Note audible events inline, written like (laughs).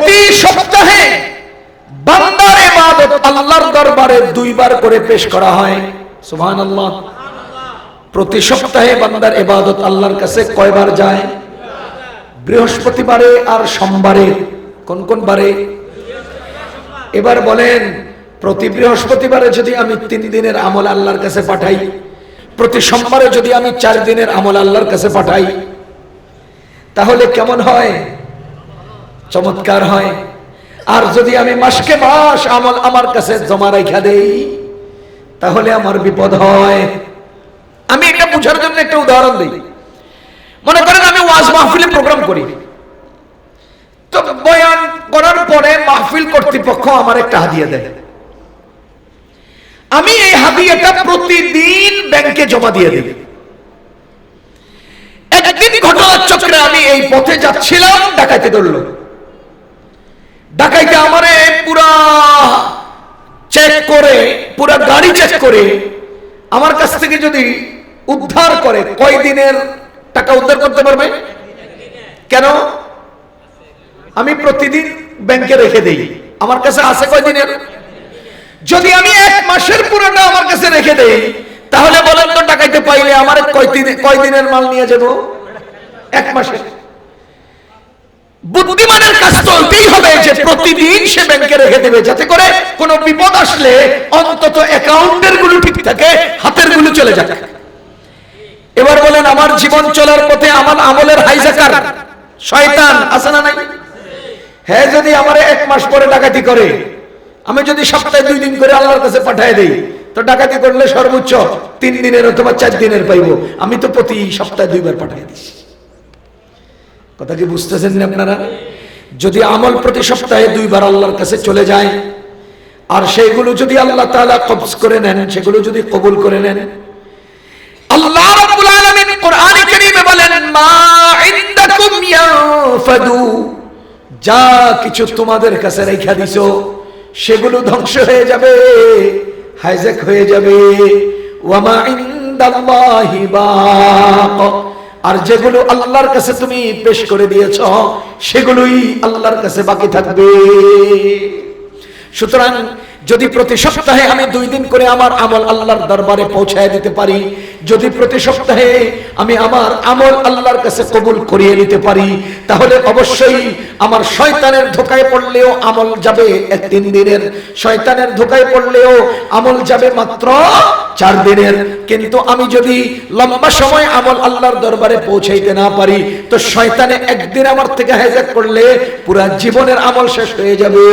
প্রতি সপ্তাহে বান্দার ইবাদত আল্লাহর দরবারে দুইবার করে পেশ করা হয়। সুবহানাল্লাহ। প্রতি সপ্তাহে বান্দার ইবাদত আল্লাহর কাছে কয়বার যায়? বৃহস্পতিবারে আর সোমবারে। কোন কোন বারে? এবার বলেন, প্রতি বৃহস্পতিবারে যদি আমি তিন দিনের আমল আল্লাহর কাছে পাঠাই, প্রতি সোমবারে যদি আমি চার দিনের আমল আল্লাহর কাছে পাঠাই, তাহলে কেমন হয়? চমৎকার হয়। আর যদি আমি মাসকে মাস আমল আমার কাছে জমা রেখা দেই, তাহলে আমার বিপদ হয়। আমি এটা বুঝার জন্য একটা উদাহরণ দিই। মনে করেন আমি ওয়াজ মাহফিলে প্রোগ্রাম করি। তো বয়ান করার পরে মাহফিল কর্তৃপক্ষ আমার একটা হাদিয়া দেয়। আমি এই হাদিয়াটা প্রতিদিন ব্যাংকে জমা দিয়ে দিই। একদিন ঘটনার চক্রে আমি এই পথে যাচ্ছিলাম, ডাকাইতে ধরল। ডাকাইতে আমারে পুরা চেক করে, পুরা গাড়ি চেক করে আমার কাছ থেকে যদি উদ্ধার করে, কয় দিনের টাকা উদ্ধার করতে পারবে? কেন? আমি প্রতিদিন ব্যাংকে রেখে দেই। আমার কাছে আছে কয় দিনের? যদি আমি এক মাসের পুরোটা আমার কাছে রেখে দেই, তাহলে বলেন তো টাকাইতে পাইলে আমার কয় দিনে- কয় দিনের মাল নিয়ে যাব? এক মাসের। বুদ্ধিমানের কাজ তো ওইটাই হবে যে (laughs) প্রতিদিন সে ব্যাংকে রেখে দেবে যাতে করে কোনো বিপদ আসলে অন্তত অ্যাকাউন্টেরগুলো ঠিক থাকে হাতেরগুলো চলে যাক। এবার বলেন আমার জীবন চলার পথে আমার আমলের হাইজাকার শয়তান আছে না নাই? হ্যাঁ যদি আমার এক মাস পরে ডাকাতি করে আমি যদি সপ্তাহে দুই দিন করে আল্লাহর কাছে পাঠিয়ে দেই তো ডাকাতি করলে সর্বোচ্চ তিন দিনের অথবা চার দিনের পাইবো। আমি তো প্রতি সপ্তাহে দুইবার পাঠিয়ে দিচ্ছি। কথা কি বুঝতেছেন না আপনারা? যদি আমল প্রতি সপ্তাহে দুইবার আল্লাহর কাছে চলে যায়, আর সেগুলো যদি আল্লাহ তাআলা কবজ করে নেন, সেগুলো যদি কবুল করে নেন, আল্লাহ রাব্বুল আলামিন কোরআনে কারীমে বলেন, মা ইনদাকুম ইয়াফাদু যা কিছু তোমাদের কাছে রেখা দিছো, সেগুলো ধ্বংস হয়ে যাবে, হাইজ্যাক হয়ে যাবে। ওয়ামা ইনদাল্লাহি আর যেগুলো আল্লাহর কাছে তুমি পেশ করে দিয়েছ, সেগুলোই আল্লাহর কাছে বাকি থাকবে। সুতরাং যদি প্রতি সপ্তাহে আমি দুই দিন করে আমার আমল আল্লাহর দরবারে পৌঁছায় দিতে পারি যদি প্রতি সপ্তাহে আমি আমার আমল আল্লাহর কাছে কবুল করিয়ে নিতে পারি, তাহলে অবশ্যই আমার শয়তানের ধোকায় পড়লেও আমল যাবে এক তিন দিনের। শয়তানের ধোকায় পড়লেও আমল যাবে মাত্র চার দিনের। কিন্তু আমি যদি লম্বা সময় আমল আল্লাহর দরবারে পৌঁছাইতে না পারি, তো শয়তানে একদিন আমার থেকে হেজাক করলে পুরা জীবনের আমল শেষ হয়ে যাবে।